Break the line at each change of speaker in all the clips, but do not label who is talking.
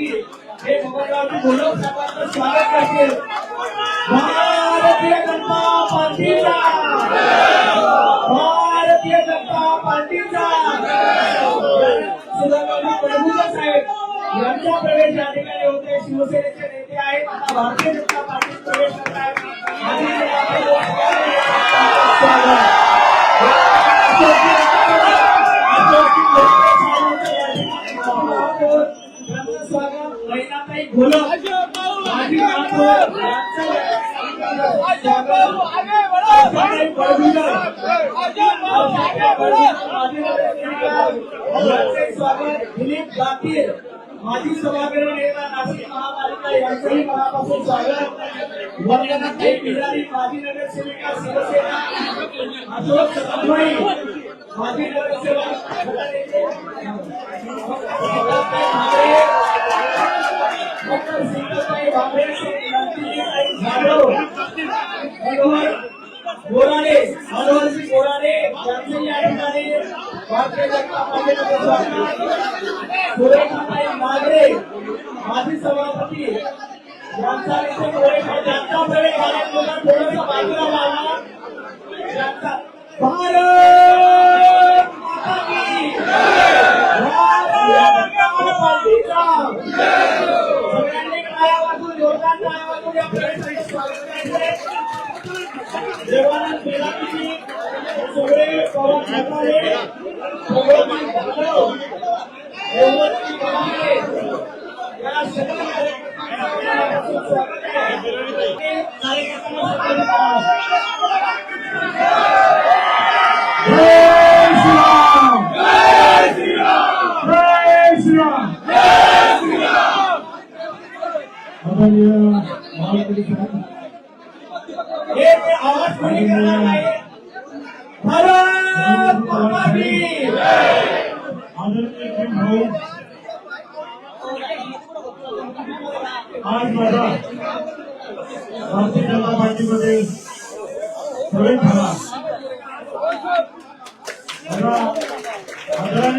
हे मोबाईलवरती स्वागत करतील महापालिका मनापासून स्वागत. वंदनाताई बिहारी माजी नगरसेविका शिवसेना अशोक सतमणी माजी नगरसेवक डॉक्टर जाधव बोराडे मनोहरजी बोराडे यांचे या ठिकाणी भारतीय जनता पार्टीमध्ये स्वागत सुरेखाताई नागरे माजी सभापती यांचा इथे प्रवेश ज्यांचा प्रवेश झाला थोडा थोडस बाजूला लावा ज्यांचा भारत माता की सगळ्यांनी जोरदार टाळ्या या प्रवेशाचे स्वागत करायचे बेलापती सगळे पवन ठाकरे भगवती जाधव रेवती गव्हाणे या सगळ्या कार्यकर्त्यांना स्वागत आहे. कार्यकर्त्यांना स्वागत जय श्रीराम जय श्रीराम जय श्रीराम
आदरणीय महामंत्री साहेब
हे ते आवाज कोणी करणार नाही भारत माता की
आदरणीय भीम भाऊ आज माझा भारतीय जनता पार्टीमध्ये प्रवेश झाला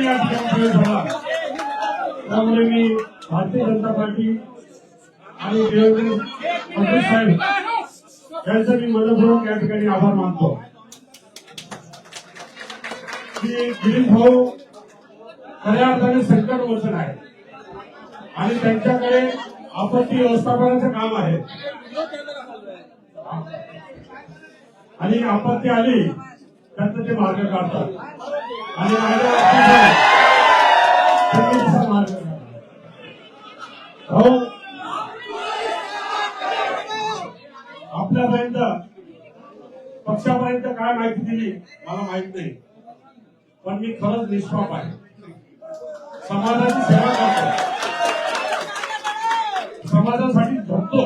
या ठिकाणी प्रवेश झाला त्यामुळे मी भारतीय जनता पार्टी आणि देवेंद्र फडणवीस साहेब यांचा मी मनपूर्वक या ठिकाणी आभार मानतो. की दिलीप भाऊ खऱ्या अर्थाने संकट मोचन आहे. आणि त्यांच्याकडे आपत्ती व्यवस्थापनाचं काम आहे. आणि आपत्ती आली त्यांचं ते मार्ग काढतात. आणि माझ्या मार्ग आपल्यापर्यंत पक्षापर्यंत काय माहिती दिली? मला माहीत नाही. पण मी खरंच निष्पाप आहे. समाजाची सेवा करतो. समाजासाठी झोपतो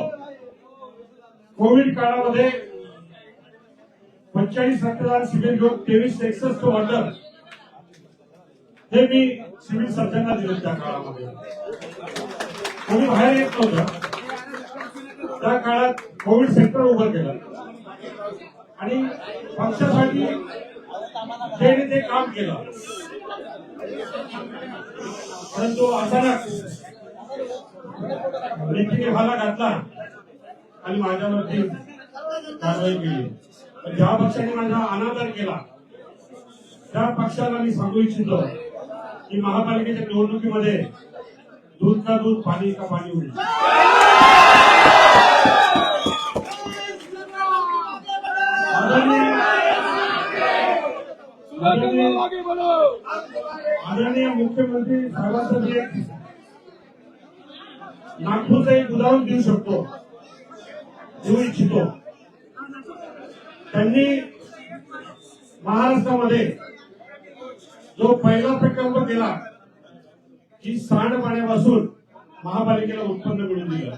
कोविड काळामध्ये पंचेचाळीस रक्तदान शिबिर घेऊन तेवीस एकसष्ट ऑर्डर हे मी सिव्हिल सर्जनला दिले त्या काळामध्ये कोणी बाहेर येत नव्हतं. त्या काळात कोविड सेंटर उभं केलं. आणि पक्षासाठी त्याने ते काम केलं. परंतु अचानक लेखीने भाला घातला आणि माझ्यावरती कारवाई केली. ज्या पक्षाने माझा अनादर केला त्या पक्षाला मी सांगू इच्छितो की महापालिकेच्या निवडणुकीमध्ये दूध का दूध पाणी का पाणी होईल आदरणीय मुख्यमंत्री साहेबांसाठी एक नागपूरचं एक उदाहरण देऊ शकतो देऊ इच्छितो. त्यांनी महाराष्ट्रामध्ये जो पहिला प्रकल्प केला की सांडपाण्यापासून महापालिकेला उत्पन्न मिळून दिलं.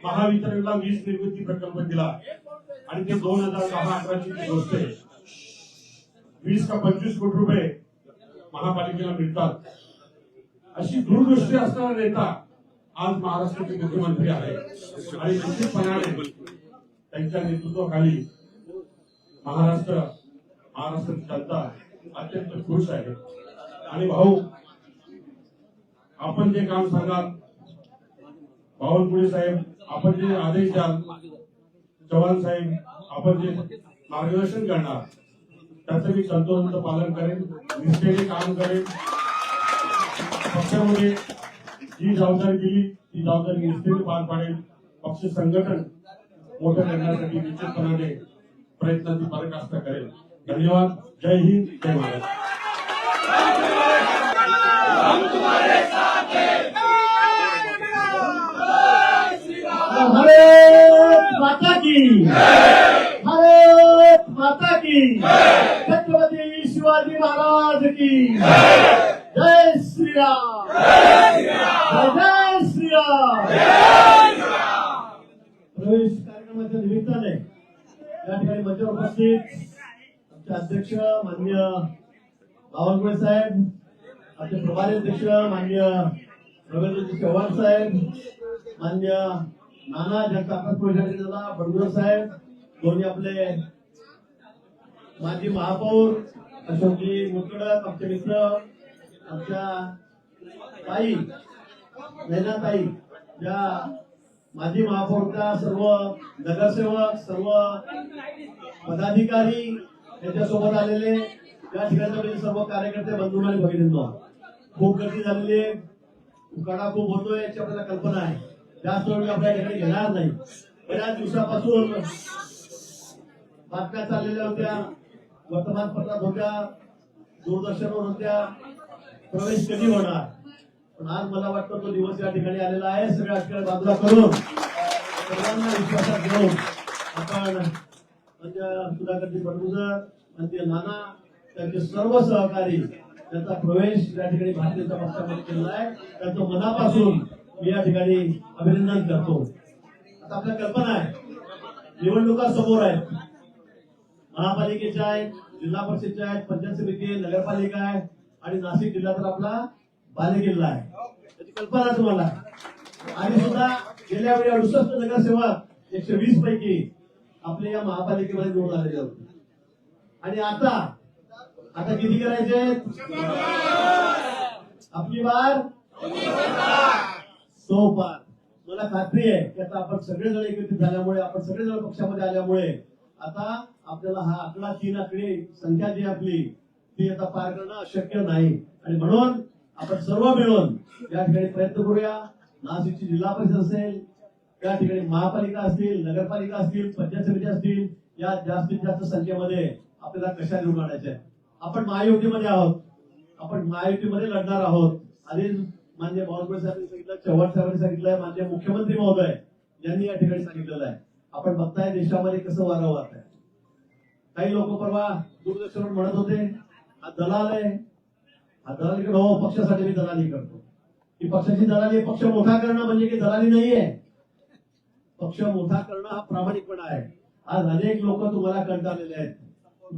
महावितरणला वीज निर्मिती प्रकल्प दिला आणि ते दोन हजार दहा अकराची ती गोष्ट आहे वीस का पंचवीस कोटी रुपये महापालिकेला मिळतात. अशी दूरदृष्टी असणारा नेता आज महाराष्ट्राचे मुख्यमंत्री आहे आणि निश्चितपणाने त्यांच्या नेतृत्वाखाली महाराष्ट्र महाराष्ट्राची जनता अत्यंत खुश आहे. आणि भाऊ आपण जे काम सांगाल बावनकुळे साहेब आपण जे आदेश द्याल चव्हाण साहेब आपण जे मार्गदर्शन करणार त्याचं मी संतोष पालन करेन निष्ठेने काम करेन. पक्षामध्ये जी जबाबदारी दिली ती जबाबदारी निष्ठेने पार पाडेल. पक्ष संघटन मोठं करण्यासाठी निश्चितपणाने प्रयत्नांची पराकाष्ठ करेल. धन्यवाद. जय हिंद. जय महाराज
भारत माता की. भारत माता की. छत्रपती शिवाजी महाराज की. जय श्रीराम जय श्रीराम प्रवेश कार्यक्रमाच्या निमित्ताने या उपस्थित आमचे अध्यक्ष मान्य बावनकुळे साहेब आमचे प्रभारी अध्यक्ष मान्य रवींद्रजी चव्हाण साहेब मान्य नाना जनता पक्ष दादा बडगुर साहेब दोन्ही आपले माजी महापौर अशोकजी मुकडक आमचे मित्र आमच्या ताई नैना ताई ज्या माजी महापौरच्या सर्व नगरसेवक सर्व पदाधिकारी यांच्यासोबत आलेले. या ठिकाणी म्हणजे सर्व कार्यकर्ते बंधू आणि भगिनींनो. खूप गर्दी झालेली आहे. उकाडा खूप होतोय याची आपल्याला कल्पना आहे. जास्त वेळ आपल्या ठिकाणी घेणार नाही. बऱ्याच दिवसापासून बातम्या चाललेल्या होत्या. वर्तमानपत्रात होत्या. दूरदर्शनवर होत्या. प्रवेश कधी होणार? पण आज मला वाटतं तो दिवस या ठिकाणी आलेला आहे. सगळ्या अटकळ बाजूला करून सर्वांना विश्वासात घेऊन आपण म्हणजे सुधाकरजी बडगुजर म्हणजे नाना त्यांचे सर्व सहकारी त्यांचा प्रवेश या ठिकाणी भारतीय जनता पक्षामध्ये केलेला आहे. त्यांचं मनापासून मी या ठिकाणी अभिनंदन करतो. आता आपल्या कल्पना आहे. निवडणुका समोर आहेत. महापालिकेच्या आहेत जिल्हा परिषदच्या आहेत पंचायत समिती नगरपालिका आहे आणि नाशिक जिल्हा तर आपला बालेकिल्ला आहे. त्याची कल्पना तुम्हाला. आणि सुद्धा गेल्या वेळी अडुसष्ट नगरसेवक एकशे वीस पैकी आपल्या या महापालिकेमध्ये निवडून आलेले होते. आणि आता आता किती करायचे? आपली बार? सो पार मला खात्री आहे की आता आपण सगळेजण एकत्रित झाल्यामुळे आपण सगळेजण पक्षामध्ये आल्यामुळे आता आपल्याला हा आकडा तीन आकडे संख्या जी आपली ती आता पार करणं अशक्य नाही. आणि म्हणून आपण सर्व मिळून या ठिकाणी प्रयत्न करूया. नाशिकची जिल्हा परिषद असेल त्या ठिकाणी महापालिका असतील नगरपालिका असतील पंचायत समिती असतील या जास्तीत जास्त संख्येमध्ये आपल्याला कशा निवडून आणायच्या आपण महायुतीमध्ये आहोत. आपण महायुतीमध्ये लढणार आहोत. आधीच मान्य बावनकुळे साहेबांनी सांगितलं चव्हाण साहेबांनी सांगितलंय मान्य मुख्यमंत्री महोदय यांनी या ठिकाणी सांगितलेलं आहे. आपण बघताय देशामध्ये कसं वारं वाहत आहे. काही लोक परवा दूरदर्शनवर म्हणत होते हा दलाल आहे हा दलाली हो पक्षासाठी मी दलाली करतो. की पक्षाची दलाली पक्ष मोठा करणं म्हणजे की दलाली नाहीये. पक्ष मोठा करणं हा प्रामाणिकपणा आहे. आज अनेक लोक तुम्हाला कंटाळलेले आहेत.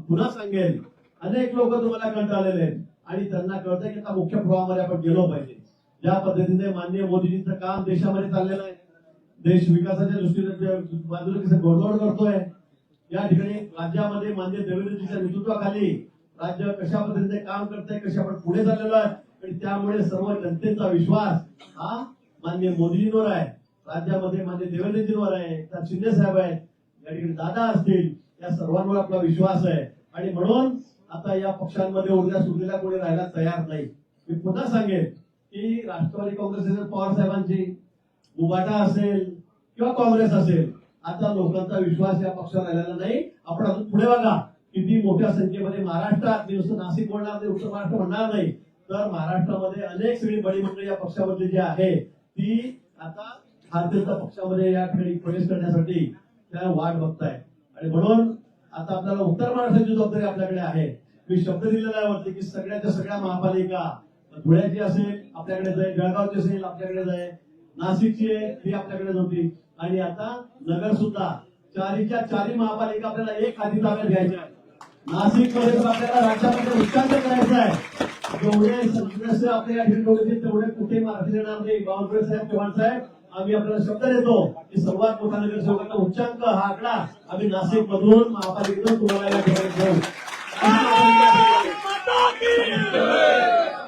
पुन्हा सांगेल अनेक लोक तुम्हाला कंटाळलेले आहेत. आणि त्यांना कळतंय की आता मुख्य प्रवाहामध्ये आपण गेलो पाहिजे. ज्या पद्धतीने माननीय मोदीजींचं काम देशामध्ये चाललेलं आहे. देश विकासाच्या दृष्टीने बाजूला कसं करतोय. या ठिकाणी राज्यामध्ये मान्य देवेंद्रजीच्या नेतृत्वाखाली राज्य कशा पद्धतीने काम करते कशा पुढे चाललेलो आहे आणि त्यामुळे सर्व जनतेचा विश्वास हा मान्य मोदीजींवर आहे. राज्यामध्ये मान्य देवेंद्रजींवर आहे त्या शिंदे साहेब आहेत या ठिकाणी दादा असतील या सर्वांवर आपला विश्वास आहे. आणि म्हणून आता या पक्षांमध्ये उरल्या सुरलेल्या कोणी राहायला तयार नाही. मी पुन्हा सांगेन की राष्ट्रवादी काँग्रेस असेल पवार साहेबांची मुबाटा असेल किंवा काँग्रेस असेल आता लोकांचा विश्वास या पक्षावर राहिलेला नाही. आपण अजून पुढे बघा. किती मोठ्या संख्येमध्ये महाराष्ट्रात मी नुसतं नाशिक बोलणार नाही उत्तर महाराष्ट्र म्हणणार नाही तर महाराष्ट्रामध्ये अनेक सगळी बळीमंडळ या पक्षामध्ये जी आहे ती आता भारतीय पक्षामध्ये या ठिकाणी प्रवेश करण्यासाठी त्या वाट बघताय. आणि म्हणून आता आपल्याला उत्तर महाराष्ट्राची जबाबदारी आपल्याकडे आहे मी शब्द दिलेला आहे वरती की सगळ्याच्या सगळ्या महापालिका धुळ्याची असेल आपल्याकडे जाईल जळगावची असेल आपल्याकडे जाईल नाशिकची आहे ही आपल्याकडे होती आणि आता नगर सुद्धा चारीच्या चारी महापालिका आपल्याला एक हाती ताब्यात घ्यायच्या आहे नाशिकमध्ये आपल्याला राज्यामध्ये उच्चांत करायचं आहे. जेवढे सदस्य आपल्या या ठिकाणी तेवढे कुठे मार्ग देणार नाही? बावनकुळे साहेब चव्हाण साहेब आम्ही आपल्याला शब्द देतो. की सर्वात मोठा नगरसेवकांना उच्चांक हा आकडा आम्ही नाशिक मधून महापालिकेतून तुम्हाला या ठिकाणी देऊ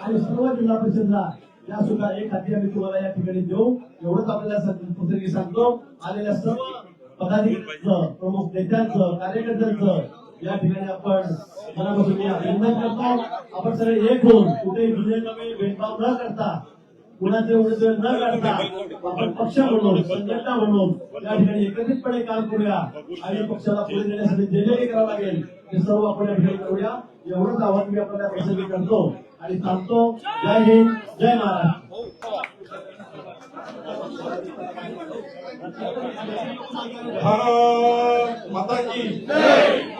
आणि सर्व जिल्हा परिषदला या सुद्धा एक हाती आम्ही तुम्हाला या ठिकाणी देऊ. एवढंच आपल्याला सांग- सांगतो. आलेल्या सर्व पदाधिकाऱ्यांचं प्रमुख नेत्यांचं कार्यकर्त्यांचं या ठिकाणी आपण मनापासून मी अभिनंदन करतो. आपण सगळे एक होऊन कुठेही जुने कमी भेदभाव न करता कुणाचे उमेदवार न काढता आपण पक्ष म्हणून संघटना म्हणून या ठिकाणी एकत्रितपणे काम करूया आणि पक्षाला पुढे नेण्यासाठी जे जे करावं लागेल ते सर्व आपण या ठिकाणी करूया. एवढंच आव्हान मी आपण या प्रसंगी करतो आणि थांबतो. जय हिंद जय महाराष्ट्र.
भारत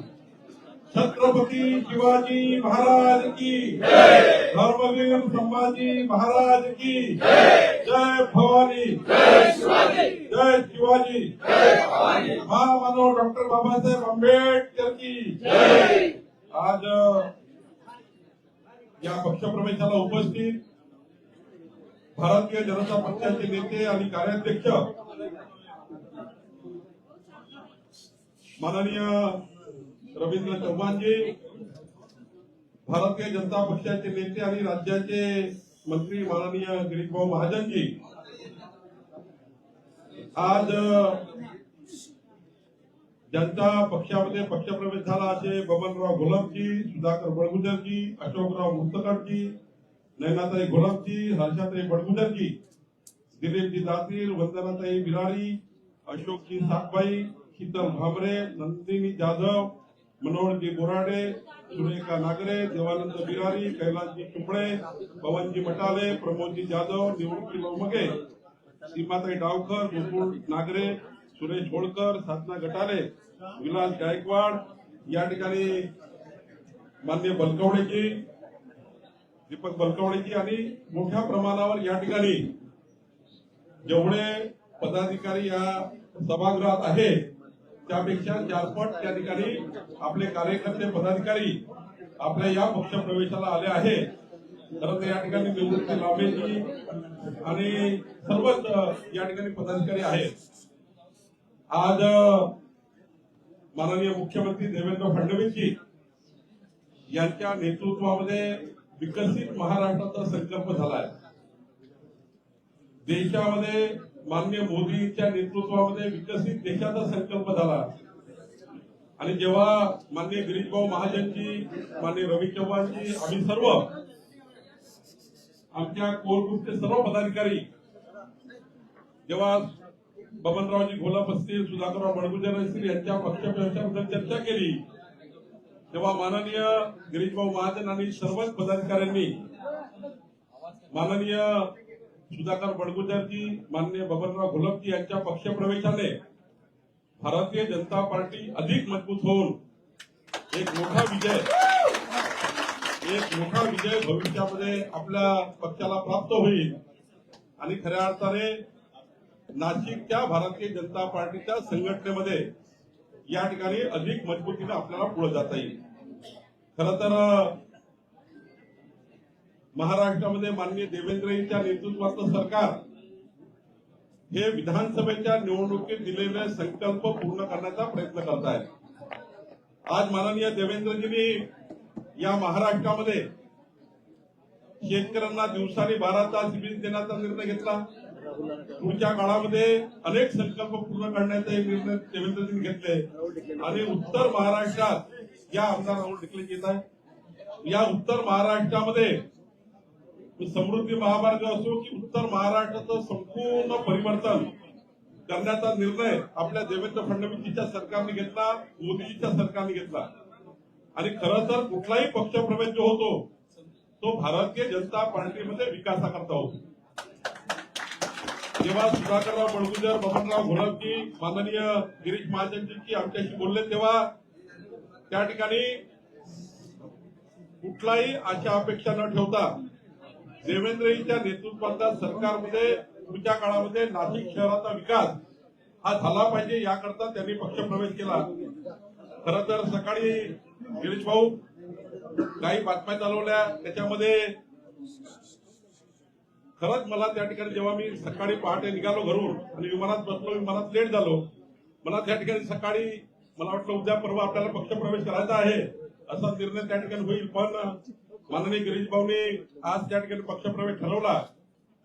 छत्रपती शिवाजी महाराज की धर्मवीर संभाजी महाराज की जय. भवानी. जय शिवाजी. महामानव डॉक्टर बाबासाहेब आंबेडकर की आज या पक्षप्रवेशाला उपस्थित भारतीय जनता पक्षाचे नेते आणि कार्याध्यक्ष माननीय रवींद्र चव्हाणजी भारतीय जनता पक्षाचे नेते आणि राज्याचे मंत्री माननीय गिरीशभाऊ महाजनजी आज जनता पक्षामध्ये पक्षप्रवेश झाला असे बबनराव घोलपजी सुधाकर बडगुजरजी अशोकराव मुस्तकरजी नयनाताई घोलपजी हर्षाताई बडगुजरजी दिलीपजी दातीर वंदनाताई बिरारी अशोकजी सातबाई शीतल भामरे नंदिनी जाधव मनोहरजी बोराडे सुरेखा नागरे देवानंद बिरारी कैलासजी चुंबळे पवनजी मटाले प्रमोदजी जाधव निवृत्ती लोमगे सीमाताई डावकर गोकुळ नागरे सुरेश होळकर साधना गटारे विलास गायकवाड या ठिकाणी मान्य बलकवडेजी दीपक बलकवडेजी आणि मोठ्या प्रमाणावर या ठिकाणी जेवढे पदाधिकारी या सभागृहात आहे त्यापेक्षा चारपट त्या ठिकाणी आपले कार्यकर्ते पदाधिकारी आपल्या या पक्ष प्रवेशाला आले आहे. खरं तर या ठिकाणी निवृत्ती लांबेजी आणि सर्वच या ठिकाणी पदाधिकारी आहेत. आज माननीय मुख्यमंत्री देवेंद्र फडणवीसजी यांच्या नेतृत्वामध्ये विकसित महाराष्ट्राचा संकल्प झालाय. देशामध्ये माननीय मोदींच्या नेतृत्वामध्ये विकसित देशाचा संकल्प झाला. आणि जेव्हा मान्य गिरीशभाऊ महाजनजी मान्य रवी चव्हाणजी आम्ही सर्व आमच्या कोर ग्रुपचे सर्व पदाधिकारी जेव्हा बबनरावजी घोलप असतील सुधाकरराव बडगुजर असतील यांच्या पक्षप्रवेशाबद्दल चर्चा केली तेव्हा माननीय गिरीशभाऊ महाजन आणि सर्वच पदाधिकाऱ्यांनी माननीय सुधाकर बडगुजरजी माननीय बबनराव घोलपजी यांच्या पक्षप्रवेशाने भारतीय जनता पार्टी अधिक मजबूत होऊन एक मोठा विजय एक मोठा विजय भविष्यामध्ये आपल्या पक्षाला प्राप्त होईल. आणि खऱ्या अर्थाने नाशिकच्या भारतीय जनता पार्टीच्या संघटनेमध्ये या ठिकाणी अधिक मजबूतीने आपल्याला पुढे जाता येईल. खर तर महाराष्ट्रामध्ये माननीय देवेंद्रजींच्या नेतृत्वाचं सरकार हे विधानसभेच्या निवडणुकीत दिलेले संकल्प पूर्ण करण्याचा प्रयत्न करत आहे आज माननीय देवेंद्रजींनी या महाराष्ट्रामध्ये शेतकऱ्यांना दिवसाने बारा तास वीज देण्याचा निर्णय घेतला. पुढच्या काळामध्ये अनेक संकल्प पूर्ण करण्याचे निर्णय देवेंद्रजींनी घेतले. आणि उत्तर महाराष्ट्रात या आमदार राहुल ढिकले येत आहे या उत्तर महाराष्ट्रामध्ये समृद्धी महामार्ग असो की उत्तर महाराष्ट्राचं संपूर्ण परिवर्तन करण्याचा निर्णय आपल्या देवेंद्र फडणवीसजीच्या सरकारने घेतला मोदीजीच्या सरकारने घेतला. आणि खरं तर कुठलाही पक्षप्रवेश जो होतो तो भारतीय जनता पार्टीमध्ये विकासाकरता होतो. जेव्हा सुधाकरराव बडगुजर बबनराव घोलपजी माननीय गिरीश महाजनजी आमच्याशी बोलले तेव्हा त्या ठिकाणी कुठलाही आशा अपेक्षा न ठेवता देवेंद्रजींच्या नेतृत्वाच्या सरकारमध्ये पुढच्या काळामध्ये नाशिक शहराचा विकास हा झाला पाहिजे याकरता त्यांनी पक्षप्रवेश केला. खर तर सकाळी गिरीश भाऊ काही बातम्या चालवल्या. त्याच्यामध्ये खरंच मला त्या ठिकाणी जेव्हा मी सकाळी पहाटे निघालो घरून आणि विमानात बसलो विमानात लेट झालो मला त्या ठिकाणी सकाळी मला वाटलं उद्या परवा आपल्याला पक्षप्रवेश करायचा आहे असा निर्णय त्या ठिकाणी होईल. पण माननीय गिरीश भाऊने आज त्या ठिकाणी पक्षप्रवेश ठरवला.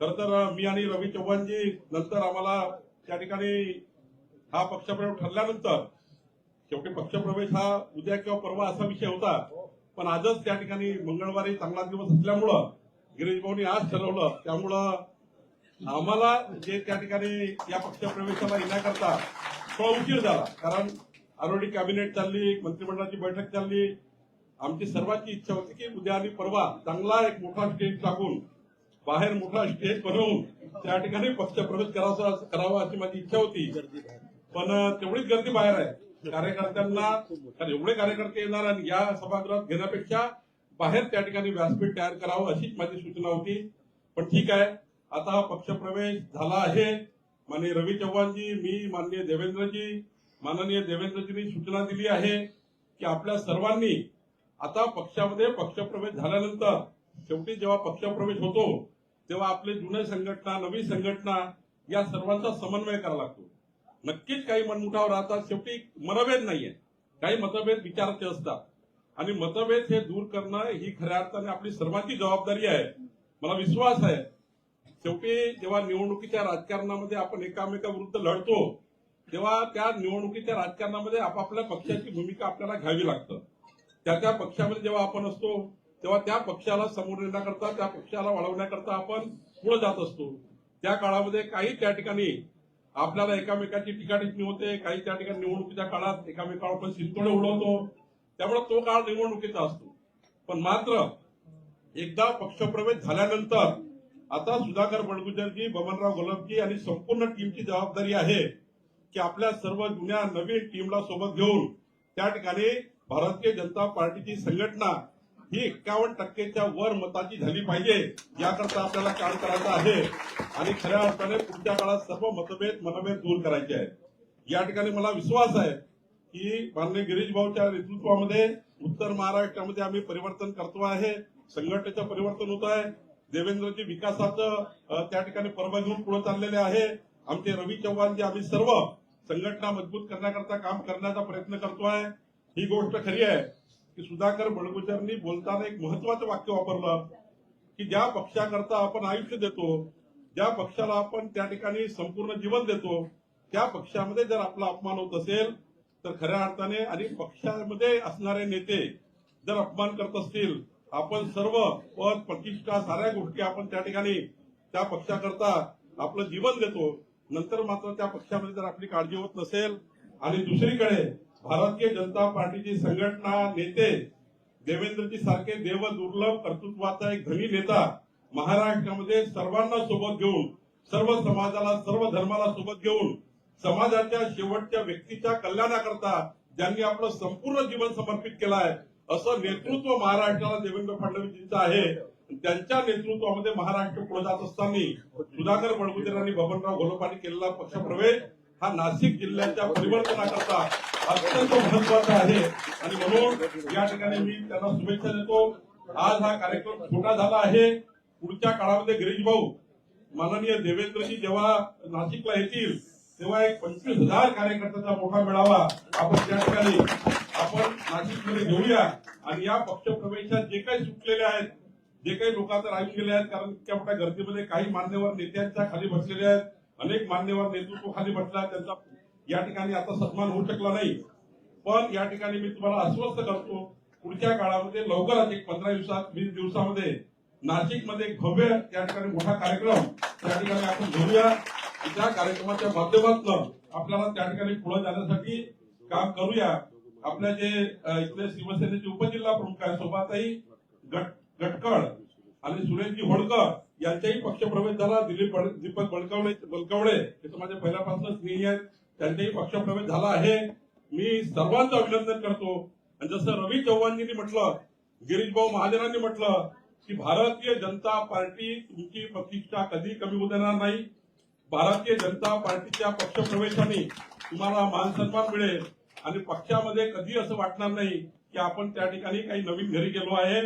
खर तर मी आणि रवी चव्हाणजी नंतर आम्हाला त्या ठिकाणी हा पक्षप्रवेश ठरल्यानंतर शेवटी पक्षप्रवेश हा उद्या किंवा परवा असा विषय होता. पण आजच त्या ठिकाणी मंगळवारी चांगला दिवस असल्यामुळं गिरीश भाऊनी आज ठरवलं. त्यामुळं आम्हाला जे त्या ठिकाणी या पक्षप्रवेशाला येण्याकरता थोडा उशीर झाला. कारण आरोडी कॅबिनेट चालली मंत्रिमंडळाची बैठक चालली आमची सर्वांची इच्छा होती की उद्या आणि परवा चांगला एक मोठा स्टेज टाकून बाहेर मोठा स्टेज बनवून त्या ठिकाणी पक्ष प्रवेश करावा करावा अशी माझी इच्छा होती. पण तेवढीच गर्दी बाहेर आहे. कार्यकर्त्यांना कारण एवढे कार्यकर्ते येणार आणि या सभागृहात घेण्यापेक्षा बाहेर त्या ठिकाणी व्यासपीठ तयार करावं अशीच माझी सूचना होती. पण ठीक आहे. आता हा पक्षप्रवेश झाला आहे. माननीय रवी चव्हाणजी मी माननीय देवेंद्रजी माननीय देवेंद्रजींनी सूचना दिली आहे की आपल्या सर्वांनी आता पक्षामध्ये पक्षप्रवेश झाल्यानंतर शेवटी जेव्हा पक्षप्रवेश होतो तेव्हा आपले जुने संघटना नवी संघटना या सर्वांचा समन्वय करावा लागतो. नक्कीच काही मनमुठाव राहतात शेवटी मतभेद नाहीये. काही मतभेद विचाराचे असतात. आणि मतभेद हे दूर करणं ही खऱ्या अर्थाने आपली सर्वांची जबाबदारी आहे. मला विश्वास आहे. शेवटी जेव्हा निवडणुकीच्या राजकारणामध्ये आपण एकामेकाविरुद्ध लढतो तेव्हा त्या निवडणुकीच्या राजकारणामध्ये आपापल्या पक्षाची भूमिका आपल्याला घ्यावी लागतं. त्या त्या पक्षामध्ये जेव्हा आपण असतो तेव्हा त्या पक्षाला समोर नेण्याकरता त्या पक्षाला वाढवण्याकरता आपण पुढे जात असतो. त्या काळामध्ये काही त्या ठिकाणी आपल्याला एकामेकाची टीका टिप्पणी होते काही त्या ठिकाणी निवडणुकीच्या काळात एकामेकावर आपण शिंतोडे उडवतो. त्यामुळे तो काळ निवडणुकीचा असतो. पण मात्र एकदा पक्षप्रवेश झाल्यानंतर आता सुधाकर बडगुजरजी बबनराव गोलपजी आणि संपूर्ण टीमची जबाबदारी आहे की आपल्या सर्व जुन्या नवीन टीमला सोबत घेऊन त्या ठिकाणी भारतीय जनता पार्टीची संघटना ही एक्कावन्न टक्केच्या वर मताची झाली पाहिजे याकरता आपल्याला काम करायचं आहे. आणि खऱ्या अर्थाने पुढच्या काळात सर्व मतभेद मनभेद दूर करायचे आहेत. या ठिकाणी मला विश्वास आहे की माननीय गिरीश भाऊच्या नेतृत्वामध्ये उत्तर महाराष्ट्रामध्ये आम्ही परिवर्तन करतो आहे संघटनेचं परिवर्तन होत आहे. देवेंद्रजी विकासाचं त्या ठिकाणी पर्व घेऊन पुढे चाललेले आहे. आमचे रवी चव्हाण जे आम्ही सर्व संघटना मजबूत करण्याकरता काम करण्याचा प्रयत्न करतो आहे. ही गोष्ट खरी आहे की सुधाकर बडगुजरनी बोलताना एक महत्वाचं वाक्य वापरलं की ज्या पक्षाकरता आपण आयुष्य देतो ज्या पक्षाला आपण त्या ठिकाणी संपूर्ण जीवन देतो त्या पक्षामध्ये जर आपला अपमान होत असेल तर खऱ्या अर्थाने आणि पक्षामध्ये असणारे नेते जर अपमान करत असतील आपण सर्व पद प्रतिष्ठा साऱ्या गोष्टी आपण त्या ठिकाणी त्या पक्षाकरता आपलं जीवन देतो. नंतर मात्र त्या पक्षामध्ये जर आपली काळजी होत नसेल आणि दुसरीकडे भारतीय जनता पार्टीची संघटना नेते देवेंद्रजी सारखे देव दुर्लभ कर्तृत्वाचा एक धनी नेता महाराष्ट्रामध्ये सर्वांना सोबत घेऊन सर्व समाजाला सर्व धर्माला सोबत घेऊन समाजाच्या शेवटच्या व्यक्तीच्या कल्याणाकरता ज्यांनी आपलं संपूर्ण जीवन समर्पित केलं आहे असं नेतृत्व महाराष्ट्राला देवेंद्र फडणवीसजींचं आहे. त्यांच्या नेतृत्वामध्ये महाराष्ट्र पुढे जात असताना सुधाकर बडगुजर आणि बबनराव घोलपांनी केलेला पक्षप्रवेश हा नाशिक जिल्ह्याच्या परिवर्तनाकरता अत्यंत महत्त्वाचा आहे. आणि म्हणून या ठिकाणी मी त्यांना शुभेच्छा देतो. आज हा कार्यक्रम छोटा झाला आहे. पुढच्या काळामध्ये गिरीश भाऊ माननीय देवेंद्रजी जेव्हा नाशिकला येतील तेव्हा एक पंचवीस हजार कार्यकर्त्याचा मोठा मेळावा आपण त्या ठिकाणी आपण नाशिकमध्ये घेऊया. आणि या पक्षप्रवेशात जे काही सुटलेले आहेत जे काही लोक आता राहून गेले आहेत कारण इतक्या मोठ्या गर्दीमध्ये काही मान्यवर नेत्यांच्या खाली बसलेले आहेत अनेक मान्यवर नेतृत्व खाली बसला त्यांचा या ठिकाणी आता सन्मान होऊ शकला नाही. पण या ठिकाणी मी तुम्हाला आश्वस्त करतो पुढच्या काळामध्ये लवकरच एक पंधरा दिवसात वीस दिवसामध्ये नाशिकमध्ये भव्य त्या ठिकाणी मोठा कार्यक्रम त्या ठिकाणी आपण घेऊया त्या कार्यक्रमाच्या माध्यमातून आपल्याला त्या ठिकाणी पुढे जाण्यासाठी काम करूया. आपल्या जे इथले शिवसेनेचे उपजिल्हा प्रमुख आहे सोबतही गट गटकळ आणि सुरेशजी होळकर यांचाही पक्षप्रवेश झाला. दिलीप दीपक बळकावणे बलकवडे हे तर माझ्या पहिल्यापासूनच स्नेही आहेत. त्यांचाही पक्षप्रवेश झाला आहे. मी सर्वांचं अभिनंदन करतो. आणि जसं रवी चव्हाणजींनी म्हटलं गिरीशभाऊ महाजनांनी म्हटलं की भारतीय जनता पार्टी तुमची प्रतिष्ठा कधी कमी होऊ देणार नाही. भारतीय जनता पार्टीच्या पक्षप्रवेशाने तुम्हाला मान सन्मान मिळेल. आणि पक्षामध्ये कधी असं वाटणार नाही की आपण त्या ठिकाणी काही नवीन घरी गेलो आहे.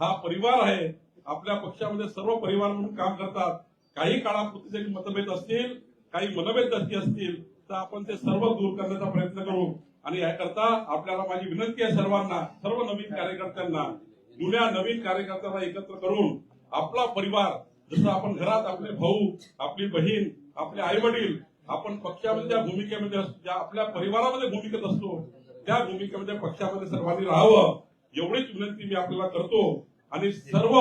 हा परिवार आहे. आपल्या पक्षामध्ये सर्व परिवार म्हणून काम करतात. काही काळापुरते जरी मतभेद असतील काही मनभेद जरी असतील तर आपण ते सर्व दूर करण्याचा प्रयत्न करू. आणि याकरता आपल्याला माझी विनंती आहे सर्वांना सर्व नवीन कार्यकर्त्यांना जुन्या नवीन कार्यकर्त्यांना एकत्र करून आपला परिवार जसं आपण घरात आपले भाऊ आपली बहीण आपले आई वडील आपण पक्षामध्ये ज्या भूमिकेमध्ये असतो ज्या आपल्या परिवारामध्ये भूमिकेत असतो त्या भूमिकेमध्ये पक्षामध्ये सर्वांनी राहावं एवढीच विनंती मी आपल्याला करतो. आणि सर्व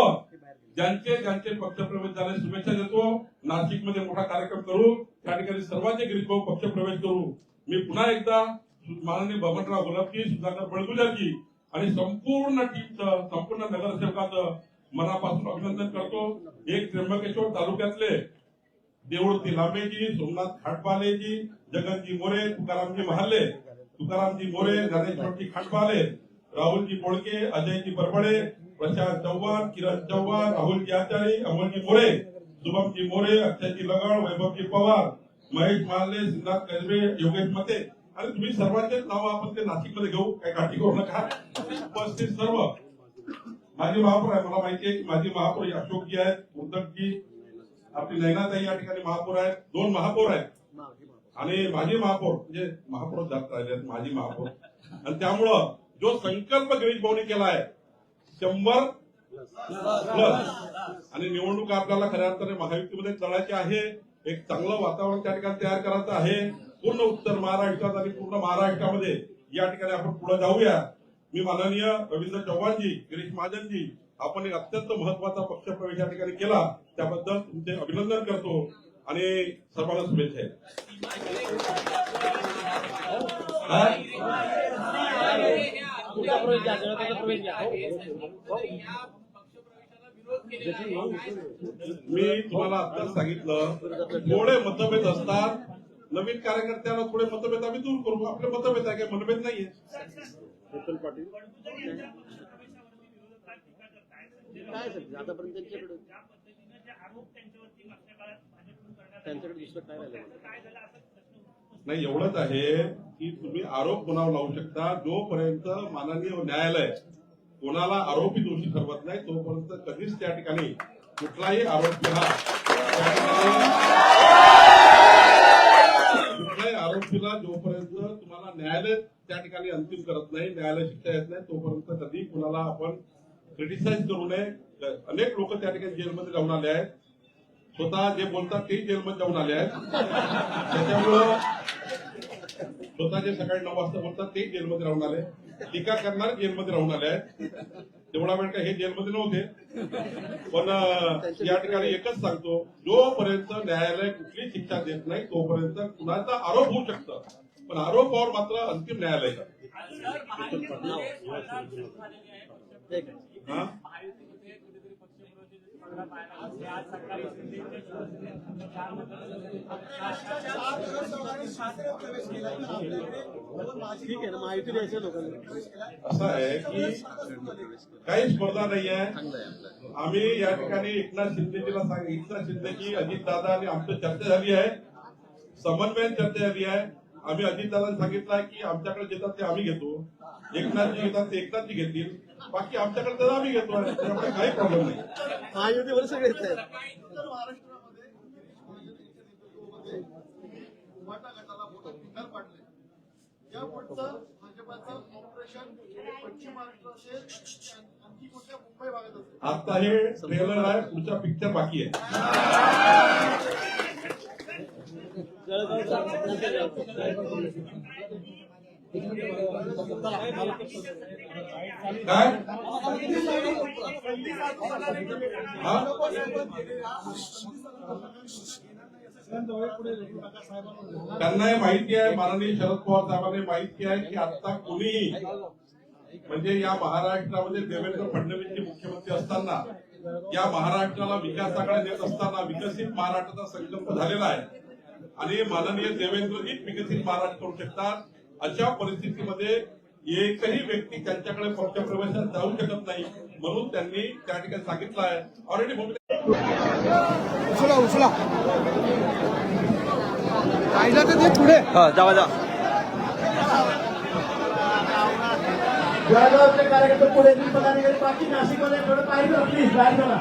ज्यांचे ज्यांचे पक्षप्रवेश झाले शुभेच्छा देतो. नाशिकमध्ये मोठा कार्यक्रम करू. त्या ठिकाणी सर्वांचे गिरीश पक्षप्रवेश करू. मी पुन्हा एकदा माननीय बबनराव गुलाबजी सुधाकर बळगुजरजी आणि संपूर्ण टीमचं संपूर्ण नगरसेवकाचं मनापासून अभिनंदन करतो. एक त्र्यंबकेश्वर तालुक्यातले देऊळ तिलांबेजी सोमनाथ खाटपालेजी जगनजी मोरे तुकारामजी महाले तुकारामजी मोरे ज्ञानेश्वरजी खाटपाले राहुलजी बोळके अजयजी बरबडे प्रशांत चव्हाण किरण चव्हाण राहुलजी आचारी अमोलजी मोरे शुभमजी मोरे अक्षयजी लगाड वैभवजी पवार महेश माले सिद्धार्थ कसबे योगेश मते. आणि तुम्ही सर्वांचेच नाव आपण ते नाशिकमध्ये घेऊ? काय काठी करू नका? उपस्थित सर्व. माझी महापौर आहे मला माहिती आहे की माझी महापौर अशोकजी आहेत उद्धवजी आपली नैनाताई या ठिकाणी महापौर आहेत दोन महापौर आहेत. आणि माझे महापौर म्हणजे महापौर जात राहिले आहेत, माझी महापौर. आणि त्यामुळं जो संकल्प गिरीश केला आहे शंभर प्लस. आणि निवडणूक आपल्याला खऱ्या अर्थाने महायुतीमध्ये चढायची आहे. एक चांगलं वातावरण त्या ठिकाणी तयार करायचं आहे. पूर्ण उत्तर महाराष्ट्रात आणि पूर्ण महाराष्ट्रामध्ये या ठिकाणी आपण पुढे जाऊया. मी माननीय रवींद्र चव्हाणजी गिरीश महाजनजी आपण एक अत्यंत महत्त्वाचा पक्षप्रवेश या ठिकाणी केला. त्याबद्दल तुमचे अभिनंदन करतो आणि सर्वांना शुभेच्छा. आहेत. मी तुम्हाला आत्ताच सांगितलं थोडे मतभेद असतात. नवीन कार्यकर्त्याला थोडे मतभेद आम्ही दूर करू आपले मतभेद आहे काही मतभेद नाहीये.
काय सर आतापर्यंत त्यांच्याकडे त्यांच्याकडे दुसरं काय राहिलं
नाही एवढंच आहे की तुम्ही आरोप कोणावर लावू शकता. जोपर्यंत माननीय न्यायालय कोणाला आरोपी दोषी ठरवत नाही तोपर्यंत कधीच त्या ठिकाणी कुठलाही आरोपी हा कुठल्याही आरोपीला जोपर्यंत तुम्हाला न्यायालय त्या ठिकाणी अंतिम करत नाही न्यायालय शिक्षा येत नाही तोपर्यंत कधी कुणाला आपण क्रिटिसाइज करू नये. अनेक लोक त्या ठिकाणी जेलमध्ये जाऊन आले आहेत. स्वतः जे बोलतात तेही जेलमध्ये जाऊन आले आहेत. त्याच्यामुळं स्वतः जे सकाळी नऊ वाजता बोलतात तेही जेलमध्ये राहून आले. टीका करणार जेलमध्ये राहून आले तेवढा वेळ काय हे जेलमध्ये नव्हते. पण या ठिकाणी एकच सांगतो जोपर्यंत न्यायालय कुठली शिक्षा देत नाही तोपर्यंत कुणाचा आरोप होऊ शकतं. पण आरोपावर मात्र अंतिम न्यायालय
ठीक आहे
हा
ठीक आहे ना माहिती द्यायचं लोकांना
असं आहे की काही स्पर्धा नाही आहे. आम्ही या ठिकाणी एकनाथ शिंदेजीला सांग एकनाथ शिंदेजी अजितदादा आणि आमची चर्चा झाली आहे. समन्वयन चर्चा झाली आहे. आम्ही अजितदादांनी सांगितलं की आमच्याकडे देतात ते आम्ही घेतो. एकनाथजी घेतात ते एकनाथजी घेतील. बाकी आमच्याकडे तर आम्ही घेतो. त्यामुळे काही प्रॉब्लेम नाही.
महायुतीवर सगळे
उत्तर महाराष्ट्रामध्ये उभाटा गटाला मोठा निकाल पाडले या पुढचं भाजपाचं ऑपरेशन पश्चिम महाराष्ट्र असेल आणखी कुठल्या मुंबई भागात असेल.
आता हे ट्रेलर आहे पुढचा पिक्चर बाकी आहे. काय त्यांना हे माहिती आहे माननीय शरद पवार साहेबांनी माहिती आहे की आता कोणीही म्हणजे या महाराष्ट्रामध्ये देवेंद्र फडणवीसचे मुख्यमंत्री असताना या महाराष्ट्राला विकासाकडे नेत असताना विकसित महाराष्ट्राचा संकल्प झालेला आहे. आणि माननीय देवेंद्रजीच विकसित महाराष्ट्र करू शकतात. अशा परिस्थितीमध्ये एकही व्यक्ती त्यांच्याकडे पक्षप्रवेशात जाऊ शकत नाही म्हणून त्यांनी त्या ठिकाणी सांगितलं आहे. ऑलरेडी
उचला उचला. जावा जा
जळगावचे कार्यकर्ते पुढे पदाधिकारी बाकी नाशिकमध्ये थोडं पाहिजे प्लीज बाहेर चला